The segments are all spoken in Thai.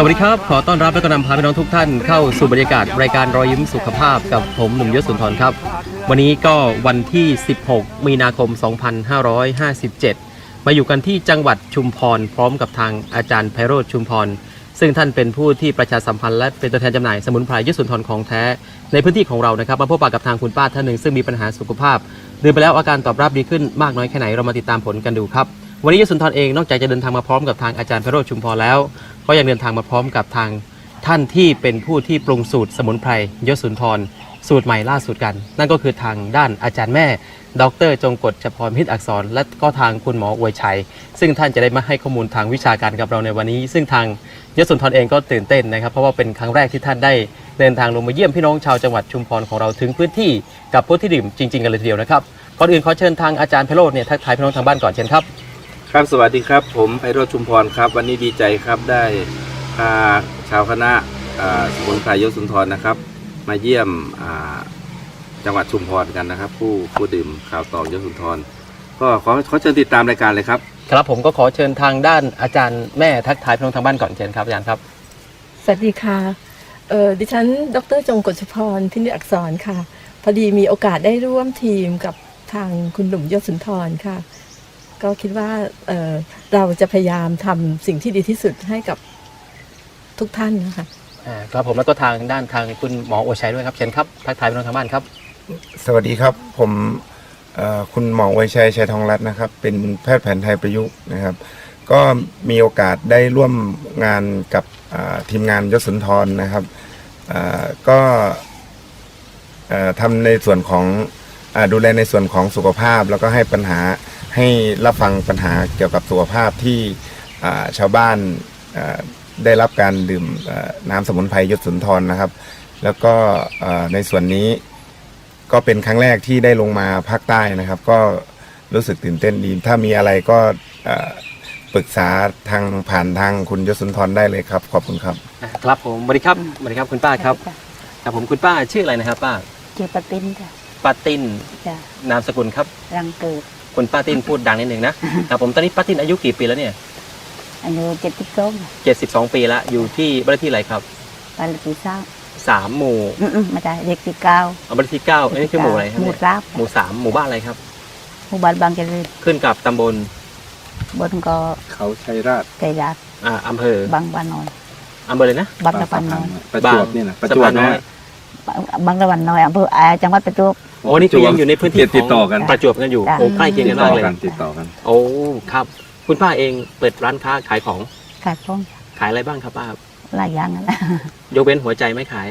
สวัสดีครับ ขอต้อนรับและก็นำพาพี่น้องทุกท่านเข้าสู่บรรยากาศรายการรอยยิ้มสุขภาพกับผมหนุ่มยศสุนทรครับ วันนี้ก็วันที่ 16 มีนาคม 2557 มาอยู่กันที่จังหวัดชุมพร พร้อมกับทางอาจารย์ไพโรธชุมพร ซึ่งท่านเป็นผู้ที่ประชาสัมพันธ์และเป็นตัวแทนจำหน่ายสมุนไพรยศสุนทรของแท้ ในพื้นที่ของเรานะครับมาพบปะกับทางคุณป้าท่านหนึ่งซึ่งมีปัญหาสุขภาพเดื่มไปแล้วอาการตอบรับดีขึ้นมากน้อยแค่ไหนเรามาติดตามผลกันดูครับวันนี้ยศสุนทรเองนอกจากจะเดินทางมาพร้อมกับทางอาจารย์ไพโรธชุมพรแล้ว ก็ยังเดินทางมาพร้อมกับทางท่านที่เป็นผู้ที่ปรุงสูตรสมุนไพรยศสุนทร สูตรใหม่ล่าสุดกัน นั่นก็คือทางด้านอาจารย์แม่ ดร จงกฎชพรพิษอักษร และก็ทางคุณหมออวยชัย ซึ่งท่านจะได้มาให้ข้อมูลทางวิชาการกับเราในวันนี้ ซึ่งทางยศสุนทรเองก็ตื่นเต้นนะครับ เพราะว่าเป็นครั้งแรกที่ท่านได้เดินทางลงมาเยี่ยมพี่น้องชาวจังหวัดชุมพรของเราถึงพื้นที่กับผู้ที่ดื่มจริงๆกันเลยทีเดียวนะครับก่อนอื่นขอเชิญทางอาจารย์ไพโรจน์เนี่ยทักทายพี่น้องทางบ้านก่อนเชิญครับ ครับสวัสดีครับ ผมไพโรจน์ชุมพรครับ วันนี้ดีใจครับได้พาชาวคณะอ่าสมุนไพรยศสุนทรนะครับ มาเยี่ยมอ่าจังหวัดชุมพรกันนะครับ ผู้ผู้ดื่มข่าวตองยศสุนทร ก็ขอขอเชิญติดตามรายการเลยครับครับผมก็ขอเชิญทางด้านอาจารย์แม่ทักทายพี่น้องทางบ้านก่อนเชิญครับอาจารย์ครับสวัสดีค่ะเออดิฉัน ดรจงกฎชพรพินิจอักษรค่ะ พอดีมีโอกาสได้ร่วมทีมกับทางคุณหนุ่มยศสุนทรค่ะ ก็คิดว่าเออเราจะพยายามทำสิ่งที่ดีที่สุดให้กับทุกท่านนะคะอ่าครับผมแล้วก็ทางด้านทางคุณหมอโอชัยด้วยครับเชิญครับทักทายพี่น้องทางบ้านครับ สวัสดีครับผมเอ่อคุณหมอไวยชัยชัยทองรัตน์นะครับ เป็นแพทย์แผนไทยประยุกต์นะครับ ก็มีโอกาสได้ร่วมงานกับอ่าทีมงานยศสุนทรนะครับอ่าก็เอ่อทำในส่วนของอาดูแลในส่วนของสุขภาพแล้วก็ให้ปัญหา ให้รับฟังปัญหาเกี่ยวกับสุขภาพที่อ่าชาวบ้านอ่าได้รับการดื่มเอ่อน้ำสมุนไพรยศสุนทรนะครับ แล้วก็เอ่อในส่วนนี้ก็เป็นครั้งแรกที่ได้ลงมาภาคใต้นะครับ ก็รู้สึกตื่นเต้นดีถ้ามีอะไรก็เอ่อปรึกษาทางผ่านทางคุณยศสุนทรได้เลยครับ ขอบคุณครับอ่าครับผมสวัสดีครับสวัสดีครับคุณป้าครับครับผมคุณป้าชื่ออะไรนะครับป้าชื่อปะตินจ้ะป้าติ้นจ้ะนามสกุลครับรังเกิด คุณป้าติ้นพูดดังนิดนึงนะครับผมตอนนี้ป้าติ้นอายุกี่ปีแล้วเนี่ยอายุเจ็ดสิบสอง72ปีแล้วอยู่ที่บ้านเลขที่อะไรครับบ้านเลขที่สามสามหมู่อืมๆไม่ใช่เลขที่เก้าเอาบ้านเลขที่เก้าอันนี้คือหมู่อะไรครับหมู่เนี่ยสามหมู่สามหมู่บ้านอะไรครับหมู่บ้านบางเจริญขึ้นกับตำบลบนก็เขาชัยราชใจรัดอ่าอำเภอบางบ้านน้อยอำเภอเลยนะบางตะวันน้อยประจวบเนี่ยนะประจวบสะพานน้นะอยบางตะวันน้อยอำเภออ่าจังหวัดประจวบ โอ้นี่คือยังอยู่ในพื้นที่ติดต่อกันของประจวบกันอยู่จ้ะโอ้ใกล้เคียงติกัดนต่มาอกเลย กันติดต่อกัน โอ้ครับ คุณป้าเองเปิดร้านค้าขายของขายของขายอะไรบ้างครับป้าหลายอย่างนั่นแหละยกเว้นหัวใจไม่ขาย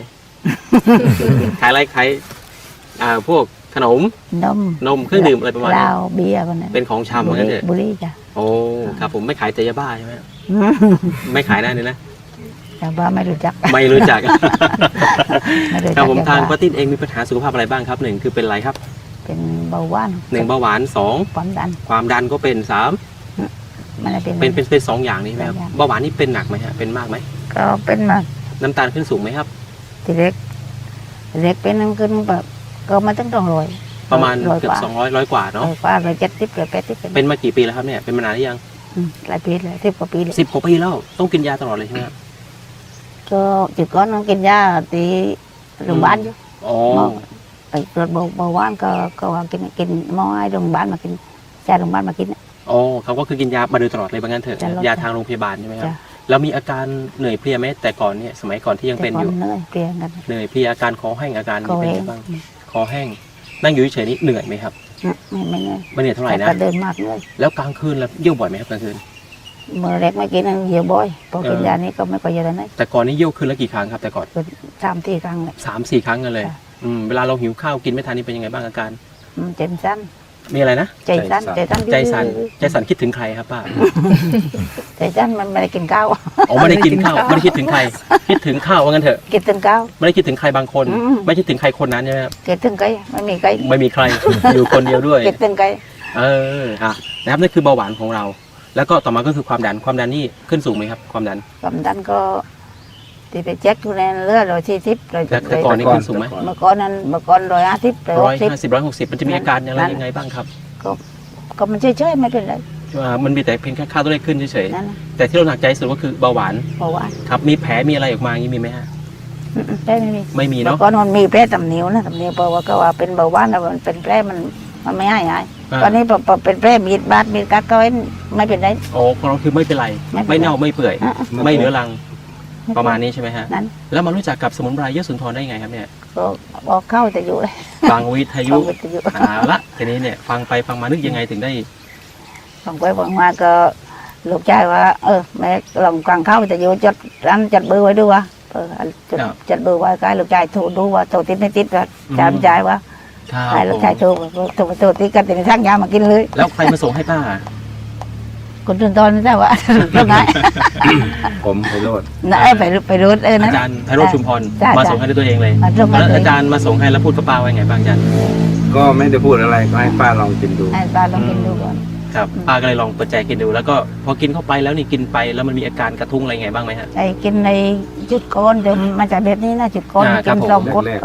ขายอะไรขายอ่าพวกขนมนมนมเครื่องดื่มอะไรประมาณเหนี้ล้าเบียร์พวกนั้นเป็นของชำเหมือนกันเถอะบุหรี่จ้ะ โอ้ครับผมไม่ขายแต่ยาบ้าใช่ไหมไม่ขายได้เลยนะ แต่ว่าไม่รู้จัก ไม่รู้จักไม่รู้คจัรับกผมทางยป้าติ้นเองมีปัญหาสุขภาพอะไรบ้างครับหนึ่งคือเป็นอะไรครับเป็นเบาหวานหนึ่งเบาหวานสองความดัน ความดันก็เป็นสามมันอะไรเป็นเป็นเป็นเป็นสองอย่างนี้ไหมครับสองอย่างเบาหวานนี่เป็นหนักไหมฮะเป็นมากไหมก็เป็นมาน้ำตาลขึ้นสูงไหมครับ ทีเล็กทีเล็กเป็นนั่งขึ้นแบบก็มาตั้งต้องรอยประมาณร้อยเกือบกว่าสองร้อยร้อยกว่าเนาะร้อยกว่าร้อยเจ็ดสิบร้อยแปดสิบเป็นมากี่ปีแล้วครับเนี่ยเป็นมานานหรือยังอืมหลายปีเลยสิบกว่าปีเลยสิบกว่าปีแล้วต้องกินยาตลอดเลยใช่ไหมครับ ก็จุดก้อนน้องกินยาตีโรงพยาบาลอยู่อ๋อหมอไปตรวจเบาเบาหวานก็ก็ว่ากินกินหมอให้โรงพยาบาลมากินยาโรงพยาบาลมากินน่ะอ๋อเขาก็คือกินยามาโดยตลอดเลยบางงั้นเถอะจ้ะยาทางโรงพยาบาลใช่ไหมครับจ้ะ แล้วมีอาการเหนื่อยเพลียไหมแต่ก่อนเนี่ยสมัยก่อนที่ยังแต่เป็นก่ออนยู่เหนื่อยเพลียกัน เหนื่อยเพลียอาการคอแห้งอาการก็นี้เป็นเอไงงบ้างคอแห้งนั่งอยู่เฉยๆนี่เหนื่อยไหมครับไม่ไม่เหนื่อยไม่เหนื่อยเท่าไหร่แต่นะก็เดินมากเหนื่อยแล้วกลางคืนแล้วเยี่ยวบ่อยไหมครับกลางคืนเมื่อเล็กไม่กินนั่นเหี่ยวบ่อยพอกินเออยานี้ก็ไม่ค่อยเยอะแล้วนะแต่ก่อนนี่เยี่ยวคืนละกี่ครั้งครับแต่ก่อนเป็นสามสี่ครั้งเลยสามสี่ครั้งกันเลยจ้ะอืมเวลาเราหิวข้าวกินไม่ทันนี่เป็นยังไงบ้างอาการอืมใจสั้นมีอะไรนะใจสั้นใจสั้นใจสั่นใจสั่นคิดถึงใครครับป้าใจสั้นมันไม่ได้กินข้าวอ๋อไม่ได้กินข้าวไม่ได้คิดถึงใคร คิดถึงข้าวว่างั้นเถอะกินถึงข้าวไม่ได้คิดถึงใครบางคนอืมไม่คิดถึงใครคนนั้นใช่ไหมครับกินถึงไก่ไม่มีไก่ไม่มีใครอยู่คนเดียวด้วยกินถึงไก่เอออะนะครับนั่นคือเบาหวานของเรา แล้วก็ต่อมาก็คือความดันความดันนี่ขึ้นสูงไหมครับความดันความดันก็ที่ไปเช็คทุเรียนเลือดร้อยสี่สิบร้อยแต่แต่ก่อนนี่ขึ้นสูงไหมเมื่อก่อนนั้นเมื่อก่อนร้อยห้าสิบร้อยร้หอยกสิบห้าสิบร้อยหกสิบมันจะมีอาการอย่างไรยังไงบ้างครับก็มันเฉยๆไม่เป็นไรอ่ามันมีแต่เพียงแค่ค่าตัวเลขขึ้นเฉยนั่นน่ะๆแต่ที่เราหนักใจสุดก็คือเบาหวานเบาหวานครับมีแผลมีอะไรออกมาอย่างนี้มีไหมฮะอืมๆแผลไม่มีไม่มีเมื่เนาะอก่อนมันมีแผลตำเหนียวนะตำเหนียวเพราะว่าก็ว่าเป็นเบาหวานแล้วมันเป็นแผลมันมันไม่ให้หายอ่า ตอนนี้พอพอเป็นแผลมีดบาดมีดกัดก็ไม่เป็นไร โอ้ของเราคือไม่เป็นไร ไม่เป็นไร ไม่เน่าไม่เปื่อย อะ ไม่เหลือรังประมาณนี้ใช่ไหมฮะ นั้น แล้วมารู้จักกับสมุนไพรเยอะสุนทรได้ยังไงครับเนี่ยก็ออกเข้าแต่อยู่เลยฟังวิทยุฟังวิทยุเอาละทีนี้เนี่ยฟังไปฟังมานึกยังไงถึงได้ ฟังไปฟังมาก็ลูกชายว่า เออแม่ลองฟังเข้าแต่อยู่จดอันจัดเบอร์ไว้ด้วยวะเออจดครับ จัดเบอร์ไว้ก็ให้ลูกชายโทรดูว่าโทรติดไม่ติดก็อืมจำใจว่า ครับให้ลูกชายโทรโทรโทรติดกันแต่ทั้งยามากินเลย แล้วใครมาส่งให้ป้า คนตื่นตอนไม่ทราบว่าตรงไหนผมไพโรธนะเอ้ยไปไปรู้เอออานะ จารย์ไพโรจน์ชุมพรจ้ะมาจ้ะส่งให้ด้วยตัวเองเลยมาส่งให้ แล้วตัวเองอาจารย์มาส่งให้แล้วพูดกับป้าว่าไงบ้างอาจารย์ก็ไม่ได้พูดอะไรก็ให้ป้าลองกินดู ให้ป้าลองกินดูก่อน ครับ อืม ป้าก็เลยลองเปิดใจกินดูแล้วก็พอกินเข้าไปแล้วนี่กินไปแล้วมันมีอาการกระทุ้งอะไรไงบ้างไหมฮะ ไอ้กินในจุดก้อนเดี๋ยวมันจะแบบนี้นะจุดก้อนอ่าครักิบนผมสองกดแรก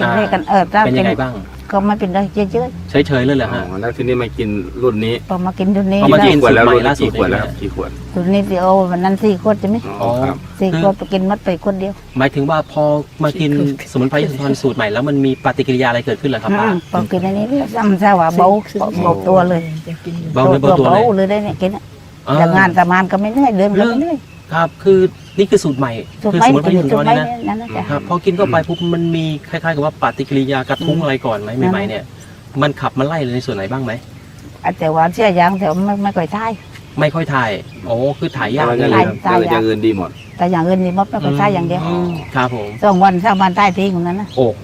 กินเลขกันเออถ้าเป็นกิยังนไงบ้าง ก็ไม่เป็นไรเยอะเฉยๆเลยเหรอๆอ๋ฮะ อแล้วทีนี้มากินรุ่นนี้ๆพอมากินตัวนี้เอามาแล้วกิกี่ขวดแล้วสูตรใหม่รุ่นล่าสุดกี่ขวดแล้วเนี่ยกี่ขวดตัวนี้ที่โอาวันนั้นสี่ขวดใช่ไหมอ๋อครับ สี่คือขวดไปกินมัดไปคนเดียว หมายถึงว่าพอมากินสมุนไพรยสุนทรสูตรใหม่แล้วมันมีปฏิกิริยาอะไรเกิดขึ้นเหรอครับป้าอืมพอกินอันนี้แล้วซ้ำซะว่าเบาเบาเบาตัวเลยจะกินอยู่ เบาเลยเบาตัวเบาเลย เลยได้เนี่ยกินอะอ่าแต่งานแต่มานก็ไม่เหนื่อยเดินก็ไม่เหนื่อยครับคือ นี่คือสูตรใหม่ถูกคือไหมสมุนไพรยสุนทถูรกไหมนี่นะนั่นนะจ๊ะครับพอกินเข้าไปปุ๊บมันมีคล้ายๆกับว่าปฏิกิริยากระทุ้งอะไรก่อนไหมใหม่ๆเนี่ยมันขับมันไล่เลยในส่วนไหนบ้างไหมแต่ว่าเชื่อยางแต่ว่าไม่ไม่ค่อยทาย ไม่ค่อยถ่ายโอ้คือถ่ายยากแล้วเลจะยเงินตายแล้วจะเงินดีหมด แต่อย่างอื่นนี่มดไม่ค่อยทายอย่างเดียวมครับผมสองวันสามวันทายทิ้งคนนั้นนะโอ้โห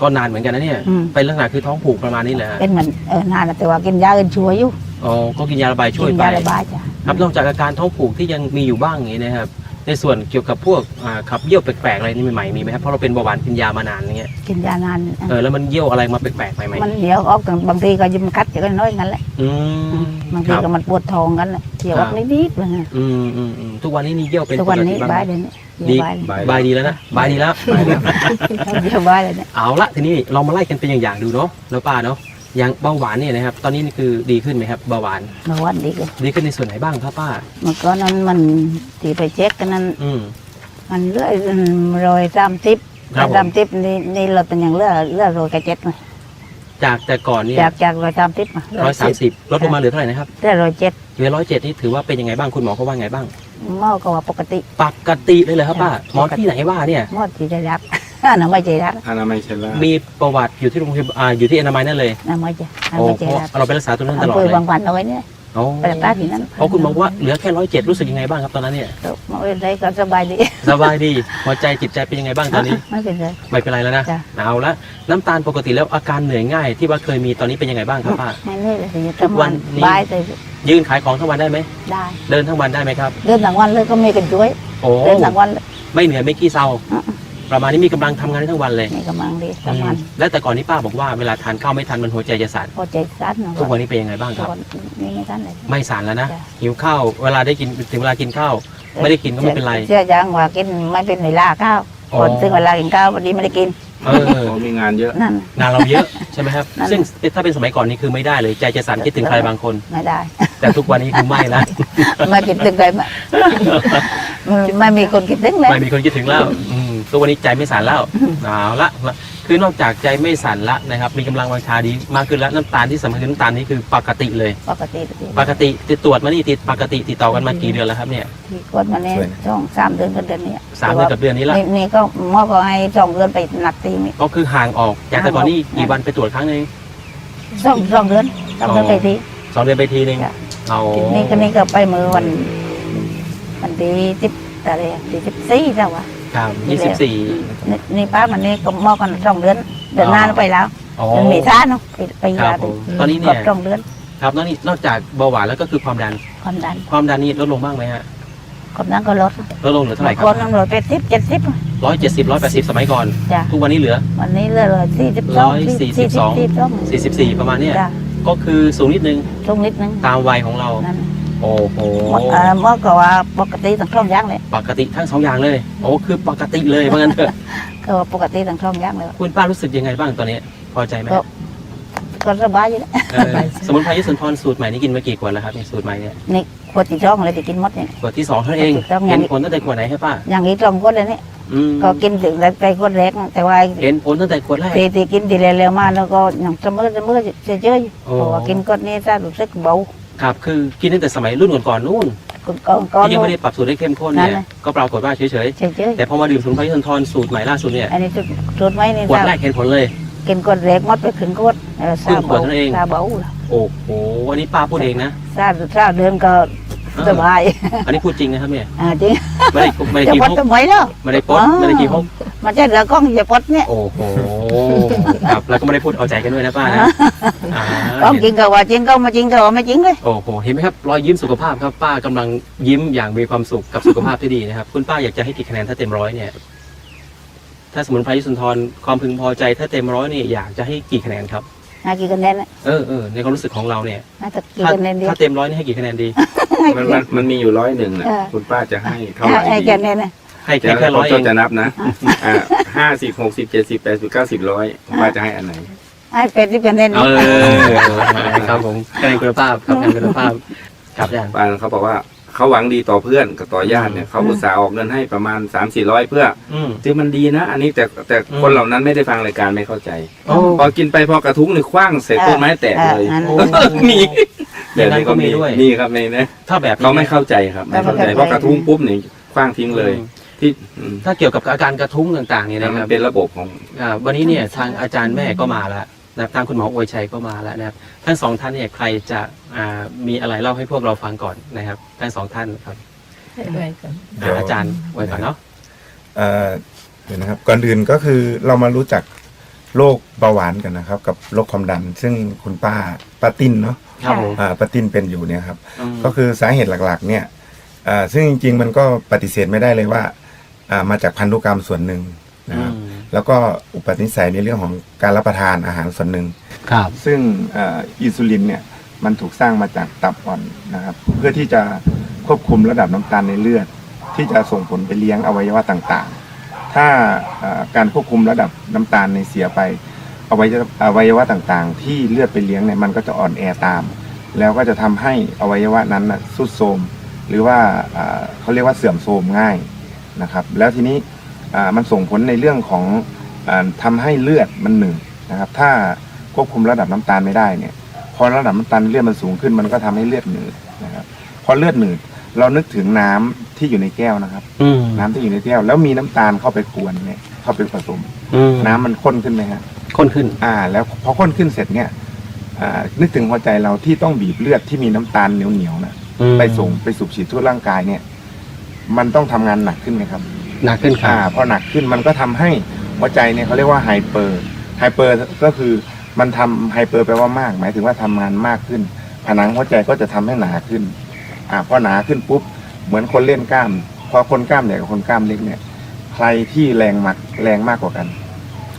ก็นานเหมือนกันนะเนี่ยอืมเป็นลักษณะคือท้องผูกประมาณนี้แหละฮะเป็นเหมือนเออนานแล้วแต่ว่ากินยาอื่นช่วยอยู่อ๋อก็กินยาระบายช่วยกินไปยาระบายจ้ะครับนอกจากอาการท้องผูกที่ยังมีอยู่บ้างอย่างนี้นะครับ ในส่วนเกี่ยวกับพวกอ่าขับเยี่ยวแปลกๆอะไรนี่ใหม่ๆมีไหมครับเพราะเราเป็นเบาหวานกินยามานานอย่างเงี้ยกินยานานเออแล้วมันเยี่ยวอะไรมาแปลกๆไปไหมมันเดี๋ยวออกกันบางทีก็ยิ้มคัดจะก็น้อยงั้นแหละอืมบางคทีรับก็มันปวดท้องกันแหละเดี๋ยวออกครับ นิดๆเลยนะอืมอืมอืมทุกวันนี้นี่เยี่ยวเป็นทุกวันนี้ปกติบาบ้ายงเลยเนี่ยดีบายเลยบาย บายดีแล้วนะบายดีแล้วเดี๋ยวบายเลยเนี่ยเอาละทีนี้เรามาไล่กันเป็นอย่างๆดูเนาะแล้วป้าเนาะ อย่างเบาหวานเนี่ยนะครับ ตอนนี้นี่คือดีขึ้นไหมครับเบาหวาน เมื่อวันดีกันดีขึ้นในส่วนไหนบ้างครับป้า เมื่อก่อนนั้นมันตีไปเช็คกันนั้น อืม มันเลื่อยรอยสามทิปครับผม สามทิปนี่นี่เราเป็นอย่างเลื่อยเลื่อยรอยกระเจ็ดมาจากแต่ก่อนเนี่ยจากจากรอยสามทิปมาร้อยสามสิบลดลงมาเหลือเท่าไหร่นะครับเลื่อยรอยเจ็ดเหลือร้อยเจ็ดนี่ถือว่าเป็นยังไงบ้างคุณหมอเขาว่าไงบ้าง หม้อก็ว่าปกติ ปกติเลยเหรอครับป้าครับหมอที่ไหนว่าเนี่ย หม้อที่ได้รับ อันนั้นไม่ใจรับอนามัยเชล่ามีประวัติอยู่ที่โรงพยาบาลอ่าอยู่ที่อนามัยนั่นเลยอันนั้นไม่ใจอันโอ้ไม่ใจเพราะรับเราไปรักษาตัวนั้นตลอดอำเภอเลยบางวันเอาไว้เนี่ยโอ้ไปรักษาที่นั้นเพราะคุณบอกว่าเหลือแค่ร้อยเจ็ดรู้สึกยังไงบ้างครับตอนนั้นเนี่ยไม่เป็นไรก็สบายดีสบายดีหัวใจจิตใจเป็นยังไงบ้างตอนนี้ ไม่เป็นไร ไม่เป็นไรแล้วนะจ้ะ เอาละน้ำตาลปกติแล้วอาการเหนื่อยง่าย ที่ว่าเคยมีตอนนี้เป็นยังไงบ้างครับป้า ไม่เหนื่อยเลยทุกทำวัวันนนี้ บายแต่ยืนขายของทั้งวันได้ไหมได้เดินทั้งวันได้ไหมครับ เดินหลังวันเลยก็มีกันช่วยโอ้เดินหลังวันเลย ไม่เหนื่อยไม่ขี้เศร้า อะ ประมาณนี้มีกำลังทำงานได้ทั้งวันเลยนี่กำลังดีทำงานและแต่ก่อนนี้ป้าบอกว่าเวลาทานข้าวไม่ทันมันหัวใจจะสั่นพอใจสั้นนะทุกวันนี้เป็นยังไงบ้างครับ วันนี้ไม่ทันเลย ไม่สั่นแล้วนะจ้ะ หิวข้าวเวลาได้กินถึงเวลากินข้าว ไม่ได้กินก็ไม่เป็นไร เชื่อยังว่ากินไม่เป็นเวลาข้าวอ๋อคนซึ่งเวลากินข้าววันนี้ไม่ได้กินเออผมมีงานเยอะ นั่น งานเราเยอะใช่ไหมครับ นั่น ซึ่งถ้าเป็นสมัยก่อนนี่คือไม่ได้เลย ใจจะสั่นคิดถึงใครบางคน ไม่ได้ แต่ทุกวันนี้คือไม่แล้วไม่คิดถึงใครไม่ไม่มีคนคิดถึงเลยไม่มีคนคิดถึงแล้วอืมทุ กวันนี้ใจไม่สั่นแล้วเอาละละคือนอกจากใจไม่สั่นละนะครับ มีกำลังวังชาดีมากขึ้นแล้วน้ำตาลที่สำคัญคือน้ำตาลนี่คือปกติเลย ปกติปกติติดตรวจมานี่ติดปกติติดต่อกันมากี่เดือนแล้วครับเนี่ยที่กดมาเนี่ยช่องสามเดือนกับเดือนนี้สามเดือนกับเดือนนี้ละนี่นี่ก็หมอก็ให้สองเดือนไปหนักตีนี่ก็คือห่างออกจากแต่ก่อนนี่กี่วันไปตรวจครั้งหนึงสองสองเดือนสองเดือนไปทีสองเดือนไปทีนึงจ้ะเอานี่ก็นี่ก็ไปมือวันวันที่สิบอะไรอะที่สิบสี่แล้ววะ ครับยี่สิบสี่นี่นี่ป้ามันนี่ก็หมอกันสองเดือนเดือนหน้าไปแล้วอ๋อ เดือนเมษาเนาะไปไปครัยาบผมตอนนี้ครเนี่บยสองเดือนครับนอกนี้นอกจากเบาหวานแล้วก็คือความดัน ความดันความดันนี่ลดลงบ้างไหมฮะความดันก็ลดลดลงเหลือเท่าไหร่ครัก่อนบน้ำร้อยแปดสิบเจ็ดสิบร้อยเจ็ดสิบร้อยแปดสิบสมัยก่อน จ้ะทุกวันนี้เหลือ วันนี้เหลือร้อยสี่สิบสองร้อยสี่สิบสองสี่สิบสองสี่สิบสี่ประมาณเนี้ยจ้ะก็คือสูงนิดนึงช่วงนิดนึงตามวัยของเรา นั่น โอ้โหเอ่อหมอก็ว่าปกติทั้งช่องย่างเลยปกติทั้งสองอย่างเลยโอ้คือปกติเลยเพราะงั้นเถอะก็ว่าปกติทั้งช่องย่างเลยคุณป้ารู้สึกยังไงบ้างตอนนี้ พอใจไหมก็ก็สบายอยู่แล้วเออสมุนไพรยศสุนทรสูตรใหม่นี่กินมากี่ขวดแล้วครับเนี่ยสูตรใหม่เนี่ยนี่ขวดที่สองเลยที่กินหมดเนี่ย ขวดที่สองเท่านั้นเองถูกต้อง เห็นผลตั้งแต่ขวดไหนให้ป้าอย่างนี้ตรงขวดเลยนี่อืมก็กินถึงแต่ไปขวดแรกนะแต่ว่าเห็นผลตั้งแต่ขวดแรก ทีที่กินทีเร็วๆมาแล้วก็อย่างเสมอเสมอเฉยๆอยู่โอ้ เพราะว่ากินก้อนนี้ถ้ารู้สึกเบา ครับคือกินตั้งแต่สมัยรุ่นก่อนๆนู่นก็ก็ที่ยังไม่ได้ปรับสูตรให้เข้มข้นเนี่ยนั่นน่ะก็ปรากฏว่าเฉยเฉยๆแต่พอมาดื่มสมุนไพรยศสุนทรสูตรใหม่ล่าสุดเนี่ยๆอันนี้จุดจุดไว้นี่ขวดถ้าแรกเห็นผลเลยกินก้อนแรกหมดไปถึงขวดเออครึ่ซางขวดเบาเท่านั้นเองซาเบาโอ้โหอันนี้ป้าพูดเองนะซาซาเดินก็สบาย อันนี้พูดจริงนะครับเนี่ยอ่าจริงไม่ได้ไม่ได้จะกี่พฮดกทำไมเนาะไม่ได้ปดอ๋อไม่ได้กี่ฮก มันจะเหลือกล้องจะพดเนี่ยโอ้โหครับแล้วก็ไม่ได้พูดเอาใจกันด้วยนะป้านะอ่าก้องจริงก็ว่าจริงก็ไมาจริงก็ว่าไม่จริงเลย โอ้โหเห็นไหมครับรอยยิ้มสุขภาพครับป้ากำลังยิ้มอย่างมีความสุขกับสุขภาพที่ดีนะครับ คุณป้าอยากจะให้กี่คะแนนถ้าเต็มร้อยเนี่ย ถ้าสมุนไพรยศสุนทรความพึงพอใจถ้าเต็มร้อยเนี่ยอยากจะให้กี่คะแนนครับน่ากี่คะแนนน่ะเออเออในความรู้สึกของเราเนี่ยน่าจะกี่ถ้าคะแนนดีถ้าเต็มร้อยนี่ให้กี่คะแนนดี มันมันมันมีอยู่ร้อยหนึ่งนะเออคุณป้าจะให้เท่าไหร่ไอ้ดี คะแนนน่ะ ให้จะแค่แค่ร้อยเอจะงจะนับนะอ่าห้าสิบหกสิบเจ็ดสิบแปดสิบเก้าสิบร้อยคุณป้าจะให้อันไหนไอ้เป็ดที่คะแนนเออครับผมคะแนนคุณภาพครับคะแนนคุณภาพครับอาจารย์ป้าเขาบอกว่าเขาหวังดีต่อเพื่อนกับต่อญาติเนี่ยเขาอุตส่าห์ออกเงินให้ประมาณสามสี่ร้อยเพื่ออืมที่มันดีนะ อันนี้แต่แต่อืม คนเหล่านั้นไม่ได้ฟังรายการไม่เข้าใจ โอ้ พอกินไปพอกระทุ้งหรือคว้างเสร็จต้นไม้แตกเลยอ่าโอ้นี่เดี๋ยวนั้นก็มีด้วย นี่ครับในนะถ้าแบบนี้ เขาไม่เข้าใจครับไม่เข้าใจเพราะกระทุ้งปุ๊บนี่คว้างทิ้งเลย ที่อืมถ้าเกี่ยวกับอาการกระทุ้งต่างๆเนี่ยนะคมัรับนเป็นระบบของ อ่าวันนี้เนี่ยทางอาจารย์แม่ก็มาแล้วนะครับทางคุณหมออวยชัยก็มาแล้วนะครับทั้งสองท่านเนี่ยใครจะอ่ามีอะไรเล่าให้พวกเราฟังก่อนนะครับทั้งสองท่านครับให้ไว้ก่อนเดี๋ยวอาจารย์ไว้ก่อนเนาะเอ่อเดี๋ยวนะครับก่อนอื่นก็คือเรามารู้จักโรคเบาหวานกันนะครับ กับโรคความดัน ซึ่งคุณป้าป้าติ้นเนาะครับผมอ่าป้าติ้นเป็นอยู่เนี่ยครับ อืม ก็คือสาเหตุหลักๆ เนี่ยอ่าซึ่งจริงๆ มันก็ปฏิเสธไม่ได้เลยว่าอ่า มาจากพันธุกรรมส่วนหนึ่งนะครับอืมแล้วก็อุปนิสัยในเรื่องของการรับประทานอาหารส่วนหนึ่งครับ ซึ่งอ่าอินซูลินเนี่ยมันถูกสร้างมาจากตับอ่อนนะครับ เพื่อที่จะควบคุมระดับน้ำตาลในเลือด ที่จะส่งผลไปเลี้ยงอวัยวะต่างๆ ถ้าอ่าการควบคุมระดับน้ำตาลในเสียไปอวัยวะอวัยวะต่างๆ ที่เลือดไปเลี้ยงเนี่ยมันก็จะอ่อนแอตาม แล้วก็จะทำให้อวัยวะนั้นนะสุดโทรมหรือว่าอ่าเขาเรียกว่าเสื่อมโทรมง่าย นะครับแล้วทีนี้อ่ามันส่งผลในเรื่องของอาทำให้เลือดมันหนืดนะครับถ้าควบคุมระดับน้ำตาลไม่ได้เนี่ยพอระดับน้ำตาลเลือดมันสูงขึ้นมันก็ทำให้เลือดหนืดนะครับพอเลือดหนืดเรานึกถึงน้ำที่อยู่ในแก้วนะครับอืมน้ำที่อยู่ในแก้ว แล้วมีน้ำตาลเข้าไปกวนเนี่ยเข้าไปผสมอืมน้ำมันข้นขึ้นไหมฮะข้นขึ้น อ่า แล้วพอข้นขึ้นเสร็จเนี่ยอ่านึกถึงหัวใจเราที่ต้องบีบเลือดที่มีน้ำตาลเหนียวๆนะอืมไปส่งไปสูบฉีดทั่วร่างกายเนี่ย มันต้องทำงานหนักขึ้นไหมครับหนักขึ้นครัอ่าบ พอหนักขึ้นมันก็ทำให้หัวใจเนี่ยเขาเรียกว่าไฮเปอร์ไฮเปอร์ก็คือมันทำไฮเปอร์แปลว่ามาก หมายถึงว่าทำงานมากขึ้น ผนังหัวใจก็จะทำให้หนาขึ้นอ่าพอหนาขึ้นปุ๊บเหมือนคนเล่นกล้าม พอคนกล้ามใหญ่กับคนกล้ามเล็กเนี่ย ใครที่แรงมากแรงมากกว่ากัน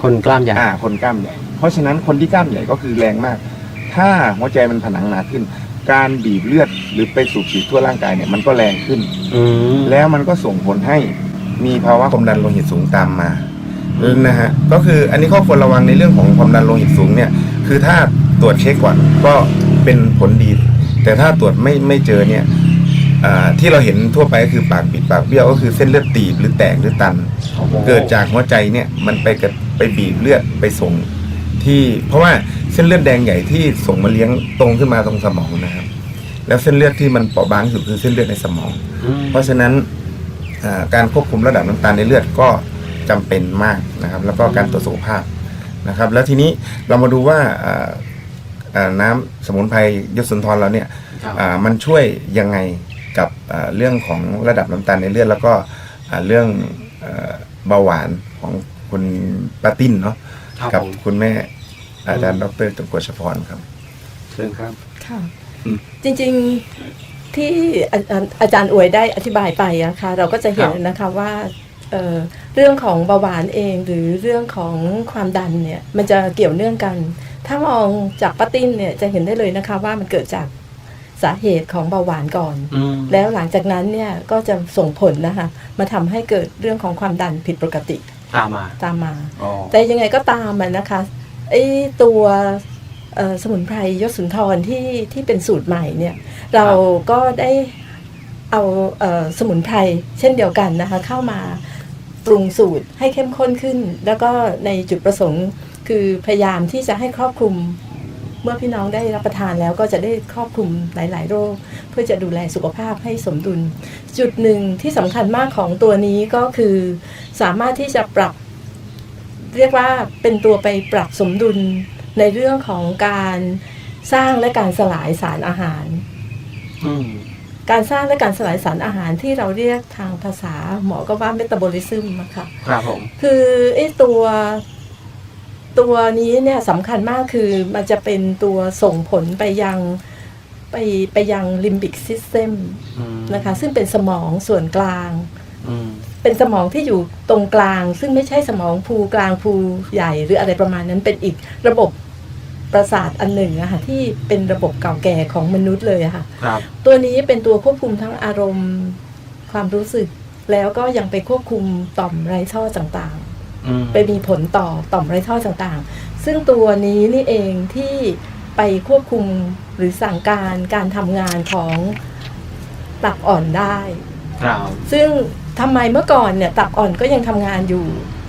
คนกล้ามใหญ่อ่าคนกล้ามใหญ่ เพราะฉะนั้นคนที่กล้ามใหญ่ก็คือแรงมาก ถ้าหัวใจมันผนังหนาขึ้น การบีบเลือดหรือไปสูบฉีดทั่วร่างกายเนี่ยมันก็แรงขึ้นอืมแล้วมันก็ส่งผลให้มีภาวะความดันโลหิตสูงตามมานะฮะก็คืออันนี้ข้อควรระวังในเรื่องของความดันโลหิตสูงเนี่ย คือถ้าตรวจเช็คก่อนก็เป็นผลดี แต่ถ้าตรวจไม่ไม่เจอเนี่ยอ่าที่เราเห็นทั่วไปก็คือปากปิดปากเบี้ยวก็คือเส้นเลือดตีบหรือแตกหรือตัน เกิดจากหัวใจเนี่ยมันไปกับไปบีบเลือดไปส่งที่ เพราะว่า เส้นเลือดแดงใหญ่ที่ส่งมาเลี้ยงตรงขึ้นมาตรงสมองนะครับ แล้วเส้นเลือดที่มันเปราะบางที่สุดคือเส้นเลือดในสมองอืมเพราะฉะนั้นอ่าการควบคุมระดับน้ำตาลในเลือดก็จำเป็นมากนะครับ แล้วก็การตรวจสุขภาพนะครับ แล้วทีนี้เรามาดูว่าอ่าอ่าน้ำสมุนไพรยศสุนทรเราเนี่ยครับอ่ามันช่วยยังไงกับอ่าเรื่องของระดับน้ำตาลในเลือด แล้วก็อ่าเรื่องเอ่อเบาหวานของคุณป้าติ้นเนาะครับกับผมคุณแม่ อาจารย์ดรจงกฎชพรครับเชิญครับ ค่ะ อืมจริงๆที่อาอาอาจารย์อวยได้อธิบายไปอะค่ะเราก็จะเห็นนะคะว่าเอ่อเรื่องของเบาหวานเองหรือเรื่องของความดันเนี่ยมันจะเกี่ยวเนื่องกัน ถ้ามองจากป้าติ้นเนี่ยจะเห็นได้เลยนะคะว่ามันเกิดจากสาเหตุของเบาหวานก่อน อืม แล้วหลังจากนั้นเนี่ยก็จะส่งผลนะคะมาทำให้เกิดเรื่องของความดันผิดปกติตามมาตามมา อ๋อ แต่ยังไงก็ตามมันนะคะ ไอ้ตัวเอ่อสมุนไพรยศสุนทรที่ที่เป็นสูตรใหม่เนี่ยเราก็ได้เอาเอ่อสมุนไพรเช่นเดียวกันนะคะเข้ามาปรุงสูตรให้เข้มข้นขึ้น แล้วก็ในจุดประสงค์คือพยายามที่จะให้ครอบคลุม เมื่อพี่น้องได้รับประทานแล้วก็จะได้ครอบคลุมหลาย ๆ โรค เพื่อจะดูแลสุขภาพให้สมดุล จุดหนึ่งที่สำคัญมากของตัวนี้ก็คือ สามารถที่จะปรับ เรียกว่าเป็นตัวไปปรับสมดุลในเรื่องของการสร้างและการสลายสารอาหารอืมการสร้างและการสลายสารอาหารที่เราเรียกทางภาษาหมอก็ว่าเมตาบอลิซึมนะคะครับผมคือไอ้ตัวตัวนี้เนี่ยสำคัญมากคือมันจะเป็นตัวส่งผลไปยังไปไปยังลิมบิกซิสเต็มอืมนะคะซึ่งเป็นสมองส่วนกลางอืม เป็นสมองที่อยู่ตรงกลาง ซึ่งไม่ใช่สมองภูกลางภูใหญ่ หรืออะไรประมาณนั้นเป็นอีกระบบประสาทอันหนึ่งอะค่ะที่เป็นระบบเก่าแก่ของมนุษย์เลยอะค่ะครับ ตัวนี้เป็นตัวควบคุมทั้งอารมณ์ความรู้สึก แล้วก็ยังไปควบคุมต่อมไรท่อต่างๆอืมไปมีผลต่อต่อมไรท่อต่างๆ ซึ่งตัวนี้นี่เองที่ไปควบคุมหรือสั่งการการทำงานของตับอ่อนได้ ครับ ซึ่ง ทำไมเมื่อก่อนเนี่ยตับอ่อนก็ยังทำงานอยู่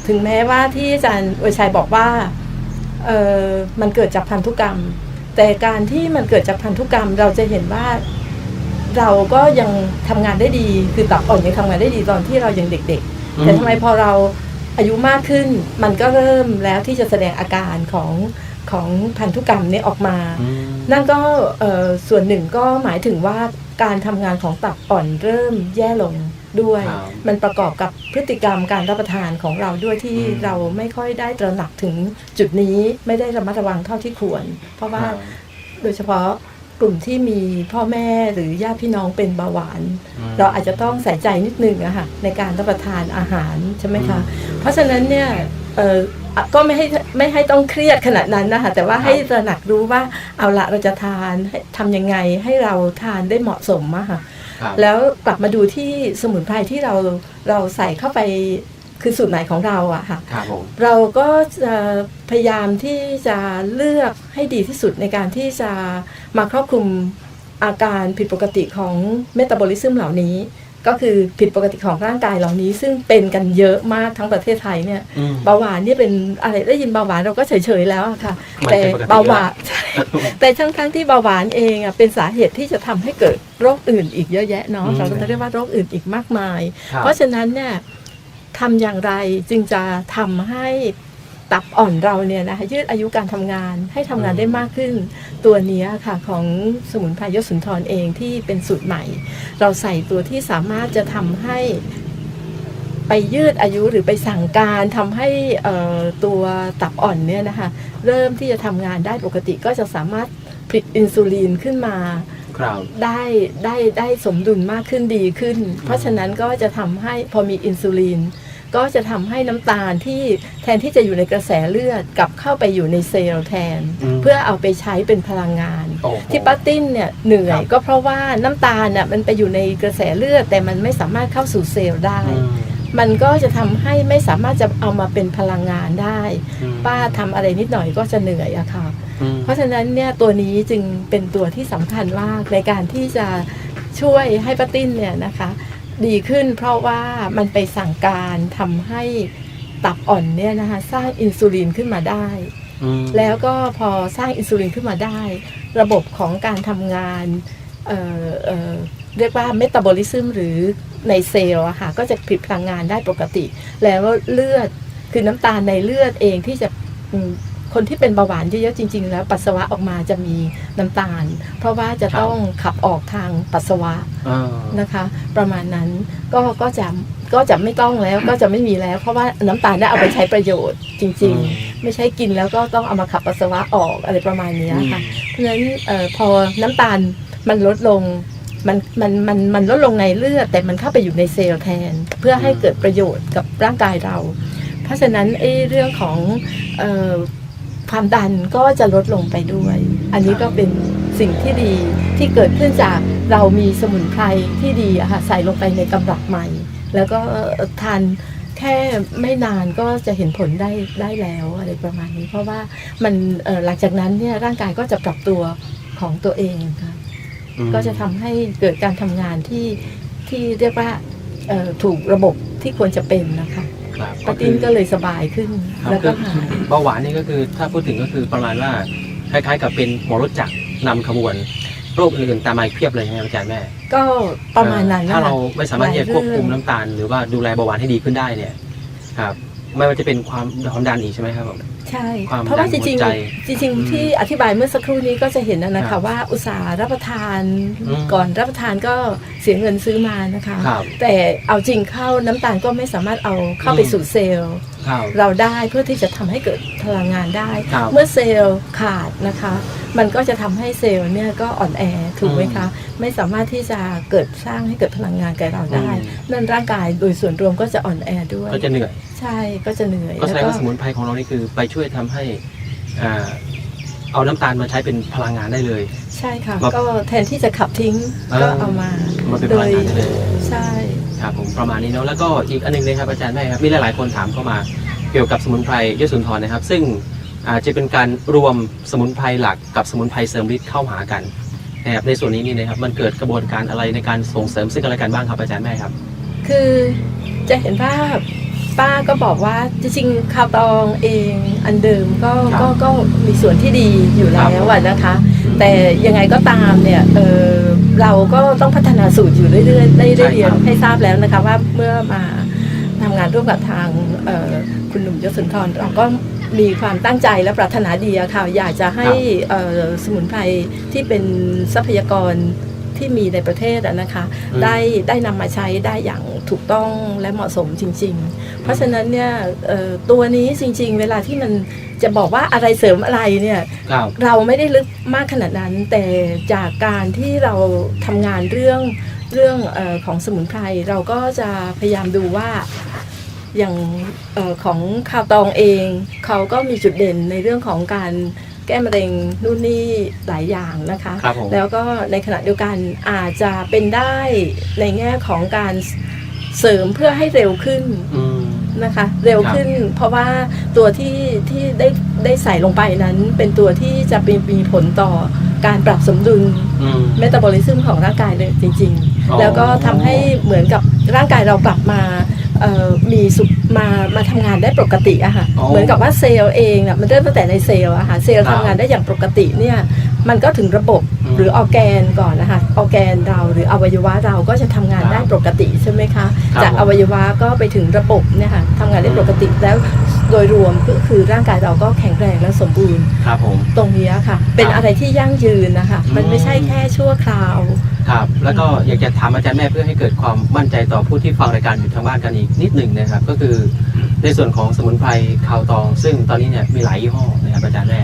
ถึงแม้ว่าที่อาจารย์อวยชัยบอกว่าเออมันเกิดจากพันธุกรรม แต่การที่มันเกิดจากพันธุกรรม เราจะเห็นว่าเราก็ยังทำงานได้ดี คือตับอ่อนยังทำงานได้ดีตอนที่เรายังเด็ก ๆ แต่ทำไมพอเราอายุมากขึ้น มันก็เริ่มแล้วที่จะแสดงอาการของของพันธุกรรมนี้ออกมาอืมนั่นก็เอ่อส่วนหนึ่งก็หมายถึงว่าการทำงานของตับอ่อนเริ่มแย่ลง ด้วยครับมันประกอบกับพฤติกรรมการรับประทานของเราด้วยที่อืมเราไม่ค่อยได้ตระหนักถึงจุดนี้ไม่ได้ระมัดระวังเท่าที่ควร เพราะว่าครับโดยเฉพาะกลุ่มที่มีพ่อแม่หรือญาติพี่น้องเป็นเบาหวานอืมเราอาจจะต้องใส่ใจนิดนึงอะค่ะในการรับประทานอาหารใช่ไหมคะอืมเพราะฉะนั้นเนี่ยเอออะก็ไม่ให้ไม่ให้ต้องเครียดขนาดนั้นนะคะแต่ว่าครับให้ตระหนักรู้ว่าเอาละเราจะทานให้ทำยังไงให้เราทานได้เหมาะสมอะค่ะครับ แล้วกลับมาดูที่สมุนไพรที่เราเราใส่เข้าไปคือสูตรไหนของเราอะค่ะครับผมเราก็จะพยายามที่จะเลือกให้ดีที่สุดในการที่จะมาครอบคลุมอาการผิดปกติของเมตาบอลิซึมเหล่านี้ ก็คือผิดปกติของร่างกายเหล่านี้ ซึ่งเป็นกันเยอะมากทั้งประเทศไทยเนี่ยอืมเบาหวานเนี่ยเป็นอะไรได้ยินเบาหวานเราก็เฉยๆแล้วอะค่ะมันแต่เป็นปกติเบาหวานใช่แต่ทั้งทั้งๆที่เบาหวานเองอะเป็นสาเหตุที่จะทำให้เกิดโรคอื่นอีกเยอะแยะเนาะอืมเราก็จะเรียกว่าโรคอื่นอีกมากมายครับเพราะฉะนั้นเนี่ยทำอย่างไรจึงจะทำให้ ตับอ่อนเราเนี่ยนะคะยืดอายุการทำงานให้ทำงานได้มากขึ้น ตัวเนี้ยค่ะของสมุนไพรยศสุนทรเองที่เป็นสูตรใหม่ เราใส่ตัวที่สามารถจะทำให้ไปยืดอายุหรือไปสั่งการทำให้เอ่อตัวตับอ่อนเนี่ยนะคะเริ่มที่จะทำงานได้ปกติก็จะสามารถผลิตอินซูลินขึ้นมาครับได้ได้ได้สมดุลมากขึ้นดีขึ้น เพราะฉะนั้นก็จะทำให้พอมีอินซูลิน ก็จะทำให้น้ำตาลที่แทนที่จะอยู่ในกระแสเลือดกลับเข้าไปอยู่ในเซลล์แทนอืมเพื่อเอาไปใช้เป็นพลังงานโอ้โหที่ป้าติ้นเนี่ยเหนื่อคยรับก็เพราะว่าน้ำตาลน่ะมันไปอยู่ในกระแสเลือด แต่มันไม่สามารถเข้าสู่เซลล์ได้อืมมันก็จะทำให้ไม่สามารถจะเอามาเป็นพลังงานได้อืมป้าทำอะไรนิดหน่อยก็จะเหนื่อยอะค่ะอืมเพราะฉะนั้นเนี่ยตัวนี้จึงเป็นตัวที่สำคัญมากในการที่จะช่วยให้ป้าติ้นเนี่ยนะคะ ดีขึ้น เพราะว่ามันไปสั่งการทำให้ตับอ่อนเนี่ยนะคะสร้างอินซูลินขึ้นมาได้อืมแล้วก็พอสร้างอินซูลินขึ้นมาได้ ระบบของการทำงานเอ่อเอ่อเรียกว่าเมตาบอลิซึมหรือในเซลล์อะค่ะก็จะผลิตพลังงานได้ปกติ แล้วเลือดคือน้ำตาลในเลือดเองที่จะอืม คนที่เป็นเบาหวานเยอะๆจริง ๆ แล้วปัสสาวะออกมาจะมีน้ำตาล เพราะว่าจะต้องขับออกทางปัสสาวะอ่านะคะ ประมาณนั้นก็ก็จะก็จะไม่ต้องแล้วก็จะไม่มีแล้ว เพราะว่าน้ำตาลได้เอาไปใช้ประโยชน์จริงอืมๆไม่ใช่กินแล้วก็ต้องเอามาขับปัสสาวะออกอะไรประมาณเนี้ยค่ะเพราะฉะนั้นเอ่อพอน้ำตาลมันลดลงมันมันมันมันลดลงในเลือด แต่มันเข้าไปอยู่ในเซลล์แทน เพื่อให้เกิดประโยชน์กับร่างกายเรา เพราะฉะนั้นไอ้เรื่องของเอ่อ ความดันก็จะลดลงไปด้วย อันนี้ก็เป็นสิ่งที่ดีที่เกิดขึ้นจากเรามีสมุนไพรที่ดีอะค่ะใส่ลงไปในกำรับใหม่ แล้วก็ทานแค่ค่ไม่นานก็จะเห็นผลได้ได้แล้วอะไรประมาณนี้ เพราะว่ามันเอ่อหลังจากนั้นเนี่ยร่างกายก็จะปรับตัวของตัวเองค่ะอืมก็จะทำให้เกิดการทำงานที่ที่เรียกว่าเอ่อถูกระบบที่ควรจะเป็นนะคะ ครับป้าติ้นก็เลยสบายขึ้น ครับแล้วก็หายเบาหวานนี่ก็คือถ้าพูดถึงก็คือประมาณว่าคล้ายๆ กับเป็นหมอรถจักรนำขบวน โรคอื่นๆตามมาอีกเพียบเลยใช่ไหมอาจารย์แม่ก็ประมาณนั้นถ้านะคะเราไม่สามารถที่จะควบคุมหลายเรื่องน้ำตาลหรือว่าดูแลเบาหวานให้ดีขึ้นได้เนี่ยครับไม่ว่าจะเป็นความความดันอีกใช่ไหมครับผม ใช่ความเพราะว่าจดันหัริวงใจ ๆจริง อืมๆ ที่อธิบายเมื่อสักครู่นี้ก็จะเห็นนะนะครัคะบว่าอุตสาห์รับประทานอืมก่อนรับประทานก็เสียเงินซื้อมานะคะ ครับแต่เอาจริงเข้าน้ำตาลก็ไม่สามารถเอาเข้าไปอืม สู่เซลล์ ครับ เราได้เพื่อที่จะทำให้เกิดพลังงานได้ ครับเมื่อเซลล์ขาดนะคะ มันก็จะทำให้เซลล์เนี่ยก็อ่อนแอถูกไหมคะ ไม่สามารถที่จะเกิดสร้างให้เกิดพลังงานแก่เราได้ อืม นั่นร่างกายโดยส่วนรวมก็จะอ่อนแอด้วย ก็จะเหนื่อย ใช่ก็จะเหนื่อยก็แสดงแล้วว่าสมุนไพรของเรานี่คือไปช่วยทำให้อ่าเอาน้ำตาลมาใช้เป็นพลังงานได้เลย ใช่ค่ะครับก็แทนที่จะขับทิ้งอ่าก็เอามามาเป็นโดพลังยงานได้เลยใช่ครับผมประมาณนี้เนาะแล้วก็อีกอันหนึงเลยครับอาจารย์แม่ครับมีหลายๆคนถามเข้ามาเกี่ยวกับสมุนไพรยศสุนทรนะครับ ซึ่งอาจจะเป็นการรวมสมุนไพรหลักกับสมุนไพรเสริมฤทธิ์เข้าหากันนะครับในส่วนนี้นี่นะครับมันเกิดกระบวนการอะไรในการส่งเสริมซึ่งกันและกันบ้างครับอาจารย์แม่ครับ คือจะเห็นว่า ป้าก็บอกว่าจริงๆคาวตองเองอันเดิมก็ครับก็ก็มีส่วนที่ดีอยู่ครับแล้วอะนะคะอืมแต่ยังไงก็ตามเนี่ยเออเราก็ต้องพัฒนาสูตรอยู่เรื่อยๆได้ได้เรียนใช่ครับ ให้ทราบแล้วนะคะว่าเมื่อมาทำงานร่วมกับทางเอ่อคุณหนุ่มยศสุนทรเราก็มีความตั้งใจและปรารถนาดีอะค่ะอยากจะให้เอ่อสมุนไพรที่เป็นทรัพยากร ที่มีในประเทศอะนะคะอืมได้ได้นำมาใช้ได้อย่างถูกต้องและเหมาะสมจริง ๆ เพราะฉะนั้นเนี่ยเอ่อตัวนี้จริง ๆ เวลาที่มันจะบอกว่าอะไรเสริมอะไรเนี่ยครับเราไม่ได้ลึกมากขนาดนั้น แต่จากการที่เราทำงานเรื่องเรื่องเออของสมุนไพรเราก็จะพยายามดูว่าอย่างเออของข่าวตองเอง เขาก็มีจุดเด่นในเรื่องของการ แก้มะเร็งนู่นนี่หลายอย่างนะคะ ครับผม แล้วก็ในขณะเดียวกันอาจจะเป็นได้ในแง่ของการเสริมเพื่อให้เร็วขึ้นอืม นะคะ เร็วขึ้น เพราะว่าตัวที่ที่ได้ได้ใส่ลงไปนั้น เป็นตัวที่จะมีมีผลต่อการปรับสมดุลอืม เมตาบอลิซึมของร่างกายเลยจริงอ๋อๆแล้วก็ทำให้เหมือนกับร่างกายเรากลับมาเอ่อมีสุข มามาทำงานได้ปกติอะค่ะอ๋อเหมือนกับว่าเซลล์เองน่ะมันเริ่มตั้งแต่ในเซลล์อะค่ะเซลล์ครับทำงานได้อย่างปกติเนี่ยมันก็ถึงระบบอืมหรือออร์แกนก่อนนะคะออร์แกนเราหรืออวัยวะเราก็จะทำงานครับได้ปกติใช่ไหมคะครับจากผมอวัยวะก็ไปถึงระบบเนี่ยค่ะทำงานได้ปกติแล้ว โดยรวมก็คือร่างกายเราก็แข็งแรงและสมบูรณ์ ครับผม ตรงเนี้ยค่ะ เป็นอะไรที่ยั่งยืนนะคะอืมมันไม่ใช่แค่ชั่วคราว ครับ แล้วก็อยากจะถามอาจารย์แม่เพื่อให้เกิดความมั่นใจต่อผู้ที่ฟังรายการอยู่ทางบ้านกันอีกนิดหนึ่งนะครับ ก็คือในส่วนของสมุนไพรคาวตอง ซึ่งตอนนี้เนี่ยมีหลายยี่ห้อนะครับอาจารย์แม่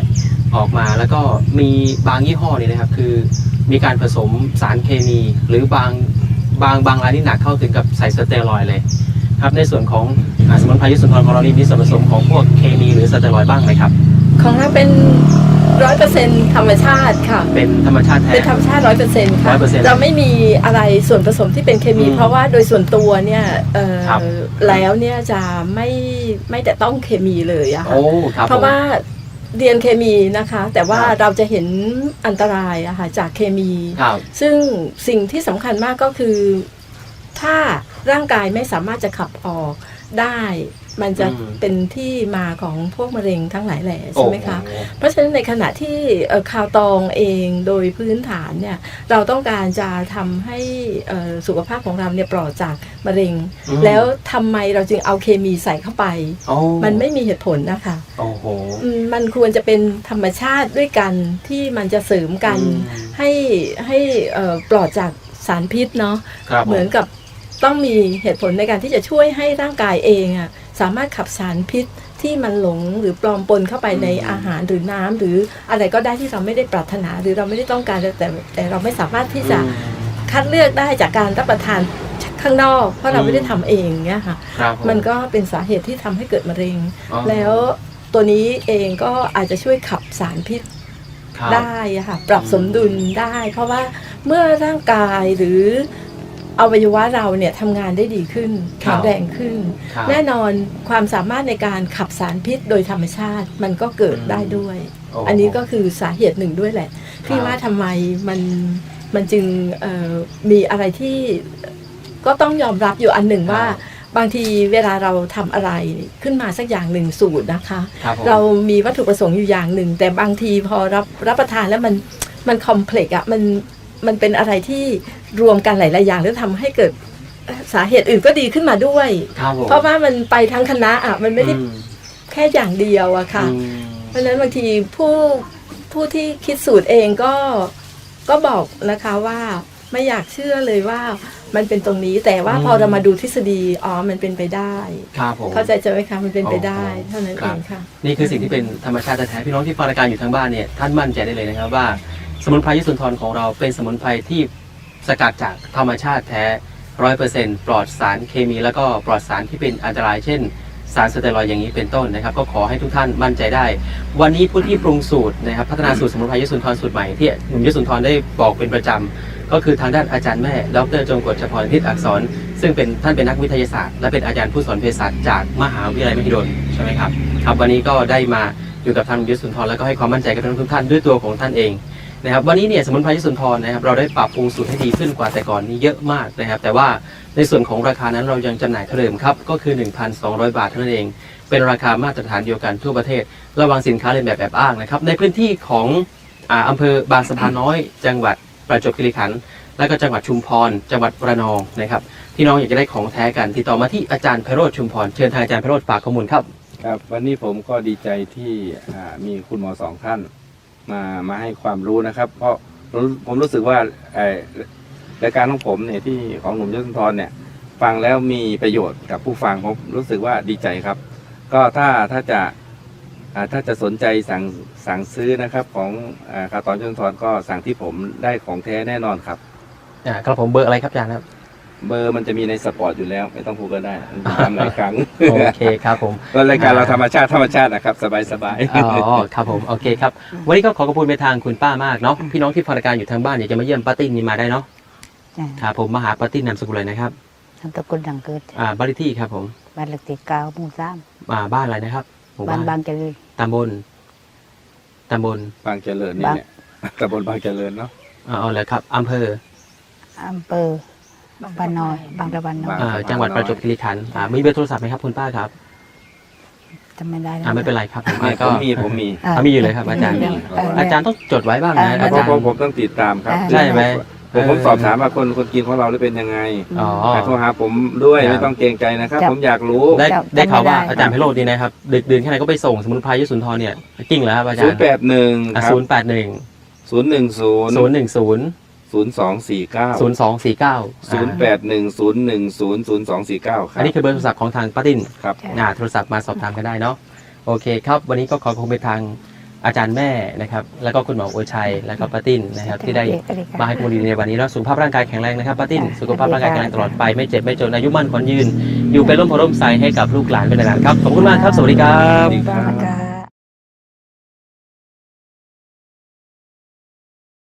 ออกมาแล้วก็มีบางยี่ห้อเนี่ยนะครับ คือมีการผสมสารเคมี หรือบางบางบางรายนี่หนักเข้าถึงกับใส่สเตียรอยด์เลย ครับในส่วนของอ่าสมุนไพรยุสุนทรของเรานี่มีส่วนผสมของพวกเคมีหรือสเตียรอยด์บ้างไหมครับของเราเป็นร้อยเปอร์เซ็นธรรมชาติค่ะเป็นธรรมชาติแท้เป็นธรรมชาติร้อยเปอร์เซ็นค่ะ100%เราไม่มีอะไรส่วนผสมที่เป็นเคมีอืมเพราะว่าโดยส่วนตัวเนี่ยเอ่อครับแล้วเนี่ยจะไม่ไม่แต่ต้องเคมีเลยอะค่ะโอ้ครับเพราะผมว่าเรียนเคมีนะคะ แต่ว่าครับเราจะเห็นอันตรายอะค่ะจากเคมีครับซึ่งสิ่งที่สำคัญมากก็คือถ้า ร่างกายไม่สามารถจะขับออกได้ มันจะอืมเป็นที่มาของพวกมะเร็งทั้งหลายแหล่ใช่ไหมคะโอ้โหเพราะฉะนั้นในขณะที่เอ่อคาวตองเองโดยพื้นฐานเนี่ยเราต้องการจะทำให้เอ่อสุขภาพของเราเนี่ยปลอดจากมะเร็งอืมแล้วทำไมเราจึงเอาเคมีใส่เข้าไปโอ้มันไม่มีเหตุผลนะคะโอ้โหอืมมันควรจะเป็นธรรมชาติด้วยกันที่มันจะเสริมกันอืมให้ให้เอ่อปลอดจากสารพิษเนาะครับผเหมือนกับ ต้องมีเหตุผลในการที่จะช่วยให้ร่างกายเองอะสามารถขับสารพิษที่มันหลงหรือปลอมปนเข้าไปในอาหารหรือน้ำหรืออะไรก็ได้ที่เราไม่ได้ปรารถนาหรือเราไม่ได้ต้องการแต่แต่แต่เราไม่สามารถที่จะอืมคัดเลือกได้จากการรับประทานข้างนอก เพราะเราไม่ได้ทำเองเนี่ยค่ะครับผมันก็เป็นสาเหตุที่ทำให้เกิดมะเร็งอ๋อแล้วตัวนี้เองก็อาจจะช่วยขับสารพิษครับได้อะค่ะปรับสมดุลได้ เพราะว่าเมื่อร่างกายหรือ อวัยวะเราเนี่ยทำงานได้ดีขึ้นครัแข็บงแรงขึ้น ครับ แน่นอนความสามารถในการขับสารพิษโดยธรรมชาติมันก็เกิดได้ด้วยโอ้อันนี้ก็คือสาเหตุหนึ่งด้วยแหละ ที่ว่าทำไมมันมันจึงเอ่อมีอะไรที่ก็ต้องยอมรับอยู่อันหนึ่งว่า บางทีเวลาเราทำอะไรขึ้นมาสักอย่างหนึ่งสูตรนะคะ ครับผม เรามีวัตถุประสงค์อยู่อย่างหนึ่ง แต่บางทีพอรับรับประทานแล้วมันมันคอมเพล็กอะมันมันเป็นอะไรที่ รวมกันหลายๆอย่างแล้วทำให้เกิดสาเหตุอื่นก็ดีขึ้นมาด้วย ครับผมเพราะว่ามันไปทั้งคณะอะมันไม่ได้อืมแค่อย่างเดียวอะค่ะ อืมเพราะฉะนั้นบางทีผู้ผู้ที่คิดสูตรเองก็ก็บอกนะคะว่าไม่อยากเชื่อเลยว่ามันเป็นตรงนี้ แต่ว่าอืมพอเรามาดูทฤษฎีอ๋อมันเป็นไปได้ ครับผม เข้าใจใช่ไหมคะมันเป็นไปได้อ๋อ เท่านั้นคเอรับงค่ะ นี่คือสิ่งที่เป็นธรรมชาติแท้ๆพี่น้องที่ฟังรายการอยู่ทางบ้านเนี่ยท่านมั่นใจได้เลยนะครับว่า สมุนไพรยสุนทรของเราเป็นสมุนไพรที่ สกัดจากธรรมชาติแท้ร้อยเปอร์เซ็นต์ปลอดสารเคมี แล้วก็ปลอดสารที่เป็นอันตรายเช่น สารสเตียรอยด์อย่างนี้เป็นต้นนะครับ ก็ขอให้ทุกท่านมั่นใจได้ วันนี้ผู้ที่ปรุงสูตรนะครับพัฒนาสูตรสมุนไพรยสุนทรสูตรใหม่ที่หนุ่มยสุนทรได้บอกเป็นประจำก็คือทางด้านอาจารย์แม่ดรจงกฎชพรพิษอักษร ซึ่งเป็นท่านเป็นนักวิทยาศาสตร์ และเป็นอาจารย์ผู้สอนเภสัชจากมหาวิทยาลัยมหิดลใช่ไหมครับครับวันนี้ก็ได้มาอยู่กับทางยศสุนทรแล้วก็ให้ความมั่นใจกับทุกท่านด้วยตัวของท่านเอง นะครับวันนี้เนี่ยสมุนไพรยสุนทรนะครับเราได้ปรับปรุงสูตรให้ดีขึ้นกว่าแต่ก่อนนี้เยอะมากนะครับ แต่ว่าในส่วนของราคานั้นเรายังจำหน่ายเท่าเดิมครับก็คือ 1,200 บาทเท่านั้นเอง เป็นราคามาตรฐานเดียวกันทั่วประเทศ ระวังสินค้าเลียนแบบแบบอ้างนะครับในพื้นที่ของอ่าอำเภอบางสะพานน้อย จังหวัดประจวบคีรีขันธ์และก็จังหวัดชุมพร จังหวัดระนองนะครับพี่น้องอยากจะได้ของแท้กันติดต่อมาที่อาจารย์ไพโรธชุมพรเชิญทางอาจารย์ไพโรธฝากข้อมูลครับ ครับวันนี้ผมก็ดีใจที่อ่ามีคุณหมอสองท่าน มามาให้ความรู้นะครับ เพราะผมรู้สึกว่าไอ้รายการของผมเนี่ยที่ของหนุ่มยศสุนทรเนี่ย ฟังแล้วมีประโยชน์กับผู้ฟังผมรู้สึกว่าดีใจครับ ก็ถ้าถ้าจะถ้าจะสนใจสั่งสั่งซื้อนะครับ ของอาคาตอนยศสุนทรก็สั่งที่ผมได้ของแท้แน่นอนครับอ่าครับผมเบอร์อะไรครับอาจารย์ครับ เบอร์มันจะมีในสปอร์ตอยู่แล้ว ไม่ต้องพูดก็ได้มันทำหลายครั้งโอเคครับผมก็รายการเราธรรมชาติธรรมชาตินะครับ สบายสบายอ๋อครับผมโอเคครับวันนี้ก็ขอขอบคุณไปทางคุณป้ามากเนาะพี่น้องที่ฟังรายการอยู่ทางบ้านอยากจะมาเยี่ยมป้าติ้นนี่มาได้เนาะจ้ะครับผมมาหาป้าติ้นนามสกุลเลยนะครับนามสกุลดังเกิดอ่าบ้านเลขที่ครับผมบ้านเลขที่เก้าหมู่สามอ่าบ้านอะไรนะครับหมู่บ้าบ้านนบางเจริญตำบลตำบลบางเจริญนี่เนี่ยตำบลบางเจริญเนาะอ่าเอาเลยครับอำเภออำเภอ บ้านน้อยบางตะวันน้อยอ่าจังหวัดประจวบคีรีขันธ์อ่ามีเบอร์โทรศัพท์ไหมครับคุณป้าครับจำไม่ได้แล้วอ่าไม่เป็นไรครับผมเนี่ยก็ผมมีผมมี อ่าอ่ามีอยู่เลยครับอาจารย์เอออาจารย์ต้องจดไว้บ้างนะเอออาเพจารราะย์ ผมผมต้องติดตามครับใช่ไหม ผมผมเออสอบถามว่าคนคนกินของเราได้เป็นยังไงอ๋อ แต่โทรหาผมด้วยครับไม่ต้องเกรงใจนะครับ ครับ ผมอยากรู้ ได้จำได้ข่าวว่าจำไม่ได้อาจารย์ไพโรจน์ดีนะครับ ดึกดื่นแค่ไหนก็ไปส่งสมุนไพรยศสุนทรเนี่ยจริงเหรอครับอาจารศูนย์ย์แปดหนึ่งครับศูนย์แปดหนึ่ง ศูนย์หนึ่งศูนย์ศูนย์หนึ่งศูนย์ศูนย์สองสี่เก้าศูนย์สองสี่เก้าศูนย์แปดหนึ่งศูนย์หนึ่งศูนย์ศูนย์สองสี่เก้าครัอันนี้คือเบอร์โทรศัพท์ของทางป้าติ้นครับอ่าโทรศัพท์มาสอบถามกันได้เนาะโอเคครับ วันนี้ก็ขอขอบคุณไปทางอาจารย์แม่นะครับ แล้วก็คุณหมอโอชัย แล้วก็ป้าติ้นนะครับ ที่ได้มาให้ข้อมูลดีในวันนี้เนาะสุขภาพร่างกายแข็งแรงนะครับป้าติ้นสุขภาพร่างกายแข็งแรงตลอดไปไม่เจ็บไม่จนอายุมั่นขวัญยืน อยู่เป็นร่มโพร่มใสให้กับลูกหลานเป็นนานๆครับขอบคุณมากครับสวัสดีครับ